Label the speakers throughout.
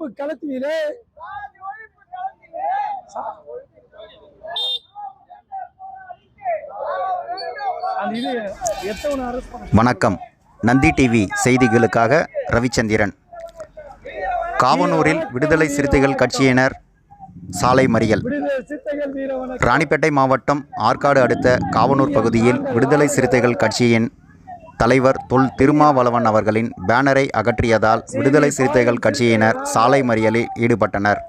Speaker 1: ஒழிப்பு களத்திலே அந்த இது எத்தவனை அரெஸ்ட் பண்ண
Speaker 2: வணக்கம். நந்தி டிவி செய்திகளுக்காக ரவிச்சந்திரன். காவனூரில் விடுதலை சிறுத்தைகள் கட்சியினர் சாலை மறியல். ராணிப்பேட்டை மாவட்டம் ஆற்காடு அடுத்த காவனூர் பகுதியில் விடுதலை சிறுத்தைகள் கட்சியின் தலைவர் தொல் திருமாவளவன் அவர்களின் பேனரை அகற்றியதால் விடுதலை சிறுத்தைகள் கட்சியினர் சாலை மறியலில் ஈடுபட்டனர்.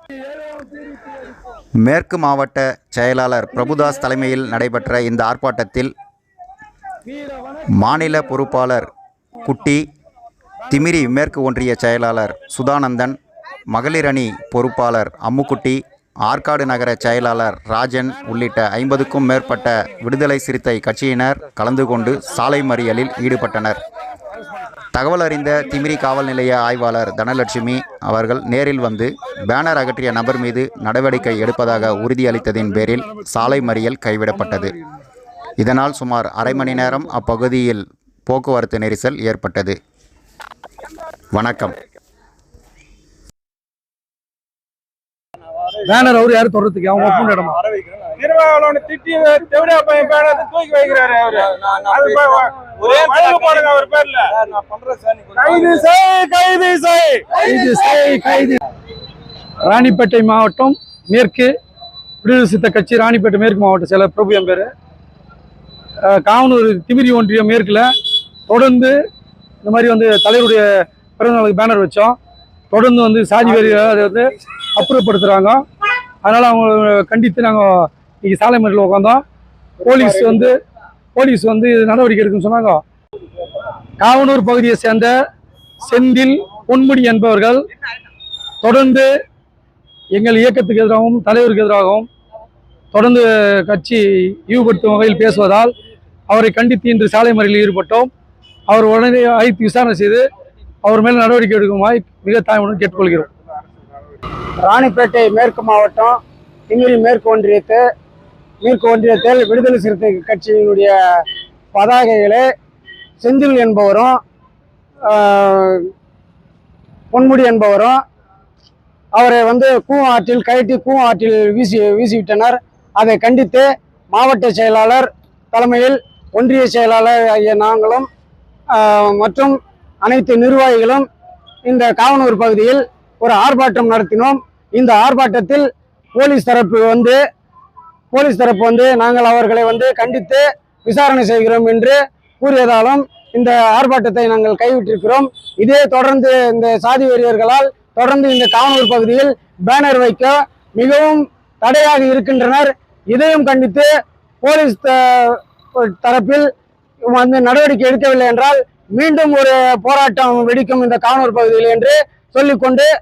Speaker 2: மேற்கு மாவட்ட செயலாளர் பிரபுதாஸ் தலைமையில் நடைபெற்ற இந்த ஆர்ப்பாட்டத்தில் மாநில பொறுப்பாளர் குட்டி திமிரி மேற்கு ஒன்றிய செயலாளர் சுதானந்தன் மகளிரணி பொறுப்பாளர் அம்முக்குட்டி ஆற்காடு நகர செயலாளர் ராஜன் உள்ளிட்ட ஐம்பதுக்கும் மேற்பட்ட விடுதலை சிறுத்தை கட்சியினர் கலந்து கொண்டு சாலை மறியலில் ஈடுபட்டனர். தகவல் அறிந்த திமிரி காவல் நிலைய ஆய்வாளர் தனலட்சுமி அவர்கள் நேரில் வந்து பேனர் அகற்றிய நபர் மீது நடவடிக்கை எடுப்பதாக உறுதியளித்ததின் பேரில் சாலை மறியல் கைவிடப்பட்டது. இதனால் சுமார் அரை மணி நேரம் அப்பகுதியில் போக்குவரத்து நெரிசல் ஏற்பட்டது. வணக்கம்.
Speaker 1: பேனர் அவர் யாரும் தொடர்றதுக்கு அவங்க ஒப்புண்ட இடமா?
Speaker 3: திருமாவளவனை திட்டி தெவிடா பையன் பேர தூக்கி வைக்கிறாரு அவரு. ஒரே போடுங்க பேர்ல. கைது செய் கைது செய்.
Speaker 1: கைது செய், கைது. ராணிப்பேட்டை மாவட்டம் மேற்கு விடுதலை சித்த கட்சி ராணிப்பேட்டை மேற்கு மாவட்ட செயலர் பிரபு என் பேர். காவனூர் திமிரி ஒன்றியம் மேற்கில் தொடர்ந்து இந்த மாதிரி வந்து தலைவருடைய பிறந்தநாளுக்கு பேனர் வச்சோம். தொடர்ந்து வந்து சாதி வெறி அதை வந்து அப்புறப்படுத்துகிறாங்க அதனால் அவங்க கண்டித்து நாங்கள் இன்னைக்கு சாலை மறியலில் உட்காந்தோம் போலீஸ் வந்து போலீஸ் வந்து நடவடிக்கை எடுக்குன்னு சொன்னாங்க. காவனூர் பகுதியை சேர்ந்த செந்தில் பொன்முடி என்பவர்கள் தொடர்ந்து எங்கள் இயக்கத்துக்கு எதிராகவும் தலைவருக்கு எதிராகவும் தொடர்ந்து கட்சி இழிவுபடுத்தும் வகையில் பேசுவதால் அவரை கண்டித்து இன்று சாலை மறியலில் ஈடுபட்டோம். அவர் உடனே அழைத்து விசாரணை செய்து அவர் மேல் நடவடிக்கை எடுக்குமாய் மிக தாழ்வுடன் கேட்டுக்கொள்கிறோம்.
Speaker 4: ராணிப்பேட்டை மேற்கு மாவட்டம் திமிரி மேற்கு ஒன்றியத்து மேற்கு ஒன்றியத்தில் விடுதலை சிறுத்தை கட்சியினுடைய பதாகைகளை செந்தில் என்பவரும் பொன்முடி என்பவரும் அவரை வந்து கூ ஆற்றில் கழட்டி கூ ஆற்றில் வீசி வீசிவிட்டனர். அதை கண்டித்து மாவட்ட செயலாளர் தலைமையில் ஒன்றிய செயலாளர் ஆகிய நாங்களும் மற்றும் அனைத்து நிர்வாகிகளும் இந்த காவனூர் பகுதியில் ஒரு ஆர்ப்பாட்டம் நடத்தினோம். இந்த ஆர்ப்பாட்டத்தில் போலீஸ் தரப்பு வந்து போலீஸ் தரப்பு வந்து நாங்கள் அவர்களை வந்து கண்டித்து விசாரணை செய்கிறோம் என்று கூறியதாலும் இந்த ஆர்ப்பாட்டத்தை நாங்கள் கைவிட்டிருக்கிறோம். இதே தொடர்ந்து இந்த சாதி வெறியர்களால் தொடர்ந்து இந்த காவனூர் பகுதியில் பேனர் வைக்க மிகவும் தடையாக இருக்கின்றனர். இதையும் கண்டித்து போலீஸ் த- தரப்பில் வந்து நடவடிக்கை எடுக்கவில்லை என்றால் மீண்டும் ஒரு போராட்டம் வெடிக்கும் இந்த காவனூர் பகுதியில் என்று சொல்லிக்கொண்டு